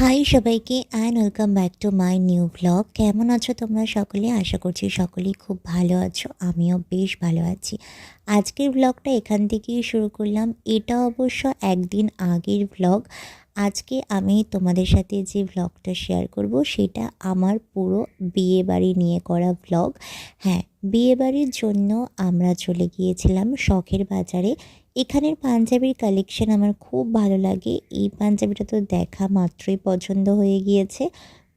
High সবাইকে and welcome back to my new blog কেমন আছো তোমরা সকলে? আশা করছি সকলেই খুব ভালো আছো। আমিও বেশ ভালো আছি। আজকের ব্লগটা এখান থেকেই শুরু করলাম। এটা অবশ্য একদিন আগের ব্লগ আজকে আমি তোমাদের সাথে যে ব্লগটা শেয়ার করব, সেটা আমার পুরো বিয়ে বাড়ি নিয়ে করা ব্লগ হ্যাঁ বিয়ে বাড়ির জন্য আমরা চলে গিয়েছিলাম শখের বাজারে। এখানের পাঞ্জাবির কালেকশন আমার খুব ভালো লাগে। এই পাঞ্জাবিটা তো দেখা মাত্রই পছন্দ হয়ে গিয়েছে।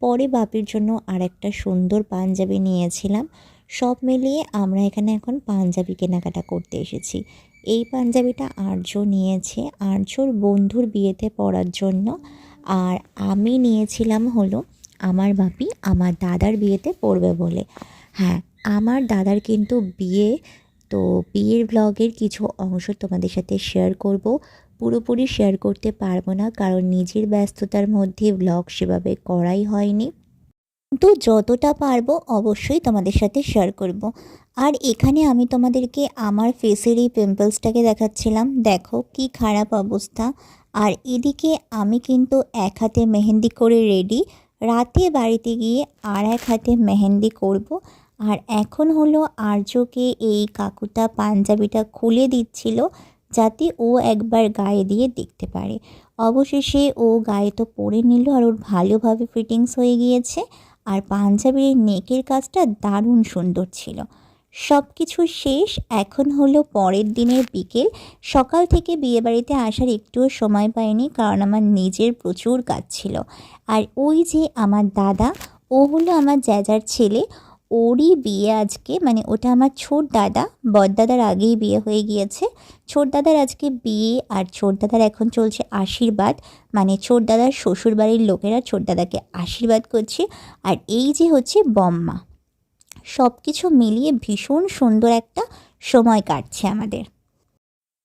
পরে বাপির জন্য আর একটা সুন্দর পাঞ্জাবি নিয়েছিলাম। সব মিলিয়ে আমরা এখানে এখন পাঞ্জাবি কেনাকাটা করতে এসেছি। এই পাঞ্জাবিটা আর্য নিয়েছে। আর্যর বন্ধুর বিয়েতে পরার জন্য। আর আমি নিয়েছিলাম হলো আমার বাপি আমার দাদার বিয়েতে পড়বে বলে। হ্যাঁ আমার দাদার কিন্তু বিয়ে, তো বিয়ের ব্লগের কিছু অংশ তোমাদের সাথে শেয়ার করব। পুরোপুরি শেয়ার করতে পারব না, কারণ নিজের ব্যস্ততার মধ্যে ব্লগ সেভাবে করাই হয়নি। কিন্তু যতটা পারব অবশ্যই তোমাদের সাথে শেয়ার করব। আর এখানে আমি তোমাদেরকে আমার ফেসের এই পিম্পলসটাকে দেখাচ্ছিলাম। দেখো কি খারাপ অবস্থা। আর এদিকে আমি কিন্তু এক হাতে মেহেন্দি করে রেডি রাতে বাড়িতে গিয়ে আর এক হাতে মেহেন্দি করব। আর এখন হলো আর্যকে এই কাকুটা পাঞ্জাবিটা খুলে দিচ্ছিল যাতে ও একবার গায়ে দিয়ে দেখতে পারে। অবশেষে ও গায়ে তো পরে নিল আর ওর ভালোভাবে ফিটিংস হয়ে গিয়েছে। আর পাঞ্জাবির নেকের কাজটা দারুণ সুন্দর ছিল। সব কিছু শেষ, এখন হলো পরের দিনের বিকেল। সকাল থেকে বিয়েবাড়িতে আসার একটুও সময় পাইনি কারণ আমার নিজের প্রচুর কাজ ছিল। আর ওই যে আমার দাদা, ও হলো আমার জ্যাজার ছেলে ওরই বিয়ে আজকে মানে ওটা আমার ছোট দাদা বড়দাদার আগেই বিয়ে হয়ে গিয়েছে। ছোট দাদার আজকে বিয়ে আর ছোট দাদার এখন চলছে আশীর্বাদ। মানে ছোট দাদার শ্বশুর বাড়ির লোকেরা ছোট দাদাকে আশীর্বাদ করছে আর এই যে হচ্ছে বম্মা। সব কিছু মিলিয়ে ভীষণ সুন্দর একটা সময় কাটছে আমাদের।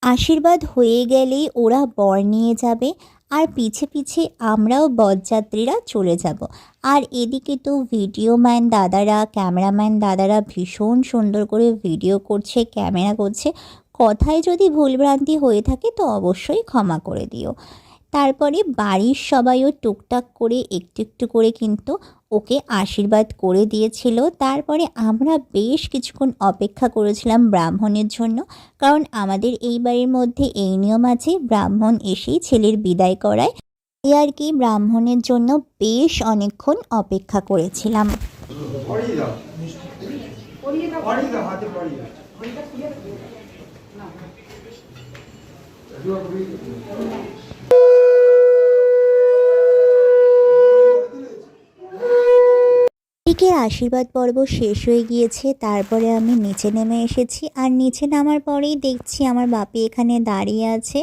আশীর্বাদ হয়ে গেলেই ওরা বর নিয়ে যাবে। আর পিছে পিছে আমরাও বরযাত্রীরা চলে যাব। আর এদিকে তো ভিডিও ম্যান দাদারা ক্যামেরাম্যান দাদারা ভীষণ সুন্দর করে ভিডিও করছে ক্যামেরা করছে। কথায় যদি ভুলভ্রান্তি হয়ে থাকে তো অবশ্যই ক্ষমা করে দিও। তারপরে বাড়ির সবাইও টুকটাক করে একটু একটু করে কিন্তু ওকে আশীর্বাদ করে দিয়েছিল। তারপরে আমরা বেশ কিছুক্ষণ অপেক্ষা করেছিলাম ব্রাহ্মণের জন্য। কারণ আমাদের এই বাড়ির মধ্যে এই নিয়ম আছে ব্রাহ্মণ এসেই ছেলের বিদায় করায়। এই আর কি ব্রাহ্মণের জন্য বেশ অনেকক্ষণ অপেক্ষা করেছিলাম দাও পড়িয়ে দাও হাতে পড়িয়ে দাও এদিকে আশীর্বাদ পর্ব শেষ হয়ে গিয়েছে, তারপরে আমি নিচে নেমে এসেছি। আর নিচে নামার পরেই দেখছি আমার বাপি এখানে দাঁড়িয়ে আছে।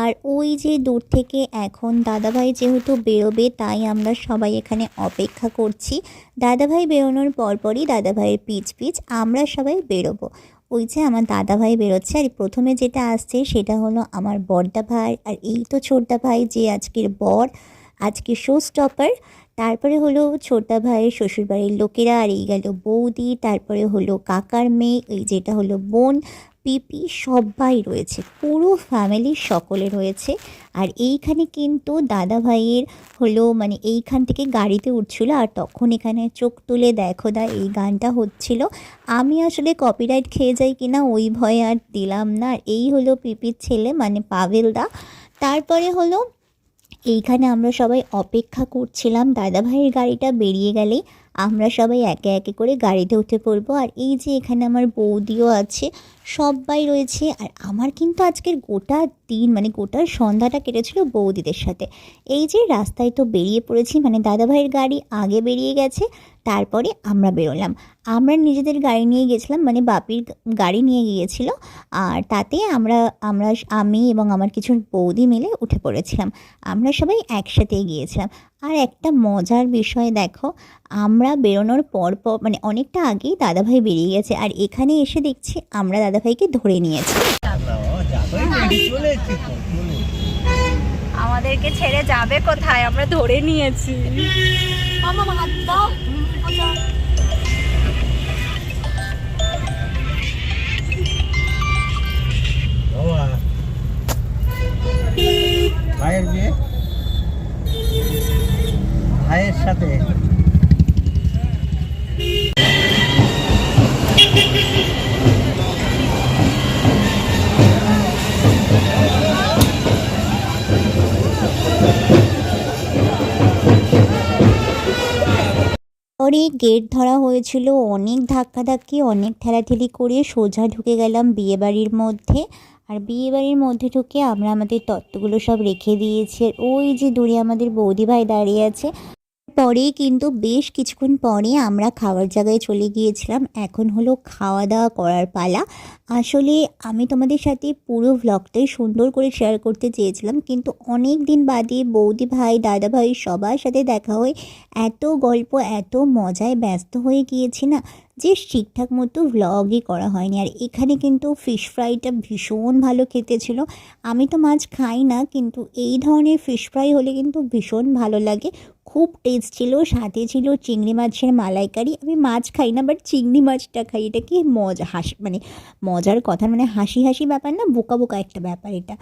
আর ওই যে দূর থেকে এখন দাদাভাই যেহেতু বেরোবে, তাই আমরা সবাই এখানে অপেক্ষা করছি। দাদাভাই বেরোনোর পরপরই দাদাভাইয়ের পিচ পিচ, আমরা সবাই বেরোবো। ওই যে আমার দাদাভাই বেরোচ্ছে, আর প্রথমে যেটা আসছে সেটা হলো আমার বড়দা ভাই। আর এই তো ছোটদা ভাই যে আজকের বর আজকে শো স্টপার তারপরে হলো ছোটা ভাইয়ের শ্বশুরবাড়ির লোকেরা, আর এই গেল বৌদি, তারপরে হলো কাকার মেয়ে, এই যেটা হলো বোন, পিপি সবাই রয়েছে, পুরো ফ্যামিলি সকলে রয়েছে। আর এইখানে কিন্তু দাদা ভাইয়ের হলো মানে এইখান থেকে গাড়িতে উঠছিল, আর তখন এখানে চোখ তুলে দেখো দা, এই গানটা হচ্ছিল। আমি আসলে কপিরাইট খেয়ে যাই কিনা, ওই ভয়ে আর দিলাম না। আর এই হলো পিপির ছেলে মানে পাভেল দা। তারপরে হলো এইখানে আমরা সবাই অপেক্ষা করছিলাম, দাদাভাইয়ের গাড়িটা বেরিয়ে গেলে আমরা সবাই একে একে করে গাড়িতে উঠে পড়ব। আর এই যে এখানে আমার বৌদিও আছে সবাই রয়েছে। আর আমার কিন্তু আজকের গোটা দিন মানে গোটা সন্ধ্যাটা কেটেছিল বৌদিদের সাথে। এই যে রাস্তায় তো বেরিয়ে পড়েছি মানে দাদাভাইয়ের গাড়ি আগে বেরিয়ে গেছে তারপরে আমরা বেরোলাম। আমরা নিজেদের গাড়ি নিয়ে গেছিলাম মানে বাপির গাড়ি নিয়ে গিয়েছিল আর তাতে আমরা আমরা আমি এবং আমার কিছু বৌদি মিলে উঠে পড়েছিলাম। আমরা সবাই একসাথেই গিয়েছিলাম। আর একটা মজার বিষয় দেখো আমরা বেরোনোর পর পর মানে অনেকটা আগেই দাদাভাই বেরিয়ে গেছে আর এখানে এসে দেখছি আমরা দাদাভাইকে ধরে নিয়েছি। আমাদেরকে ছেড়ে যাবে কোথায়? আমরা ধরে নিয়েছি। বিয়ে পরে গেট ধরা হয়েছিল, অনেক ধাক্কাধাক্কি, অনেক ঠেলাঠেলি করে সোজা ঢুকে গেলাম বিয়েবাড়ির মধ্যে। আর বিয়েবাড়ির মধ্যে ঢুকে আমরা আমাদের তত্ত্বগুলো সব রেখে দিয়েছি। ওই যে দূরে আমাদের বৌদিভাই দাঁড়িয়ে আছে পরে কিন্তু বেশ কিছুক্ষণ পরে আমরা খাওয়ার জায়গায় চলে গিয়েছিলাম। এখন হলো খাওয়া দাওয়া করার পালা। আসলে আমি তোমাদের সাথে পুরো ব্লগটাই সুন্দর করে শেয়ার করতে চেয়েছিলাম, কিন্তু অনেক দিন বাদে বৌদি ভাই, দাদা ভাই সবার সাথে দেখা হয়ে এত গল্প, এত মজায় ব্যস্ত হয়ে গিয়েছি না। যে ঠিকঠাক মতো ভ্লগই করা হয়নি। আর এখানে কিন্তু ফিশ ফ্রাইটা ভীষণ ভালো খেতে ছিল আমি তো মাছ খাই না, কিন্তু এই ধরনের ফিশ ফ্রাই হলে কিন্তু ভীষণ ভালো লাগে। খুব টেস্ট ছিল, সাথে ছিল চিংড়ি মাছের মালাইকারি। আমি মাছ খাই না বাট চিংড়ি মাছটা খাই। এটা কি মজা, হাস মানে মজার কথা মানে হাসি হাসি ব্যাপার না? বোকা বোকা একটা ব্যাপার এটা।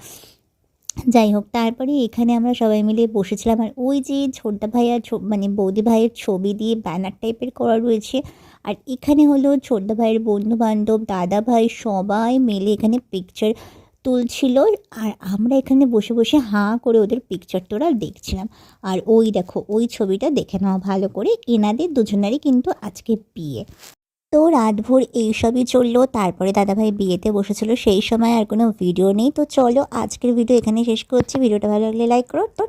যাই হোক, তারপরে এখানে আমরা সবাই মিলে বসেছিলাম। আর ওই যে ছোট্টা ভাইয়ার ছ- মানে বৌদি ভাইয়ের ছবি দিয়ে ব্যানার টাইপের করা রয়েছে। আর এখানে হলো ছোট্টা ভাইয়ের বন্ধু বান্ধব দাদা ভাই, সবাই মিলে এখানে পিকচার তুলছিল। আর আমরা এখানে বসে বসে হাঁ করে ওদের পিকচার তোরা দেখছিলাম। আর ওই দেখো, ওই ছবিটা দেখে নাও ভালো করে। এনাদের দুজনেরই কিন্তু আজকে বিয়ে। তো রাতভর এইসবই চলল। তারপরে দাদাভাই বিয়েতে বসেছিল, সেই সময় আর কোনো ভিডিও নেই। তো চলো, আজকের ভিডিও এখানে শেষ করছি। ভিডিওটা ভালো লাগলে লাইক করো। তো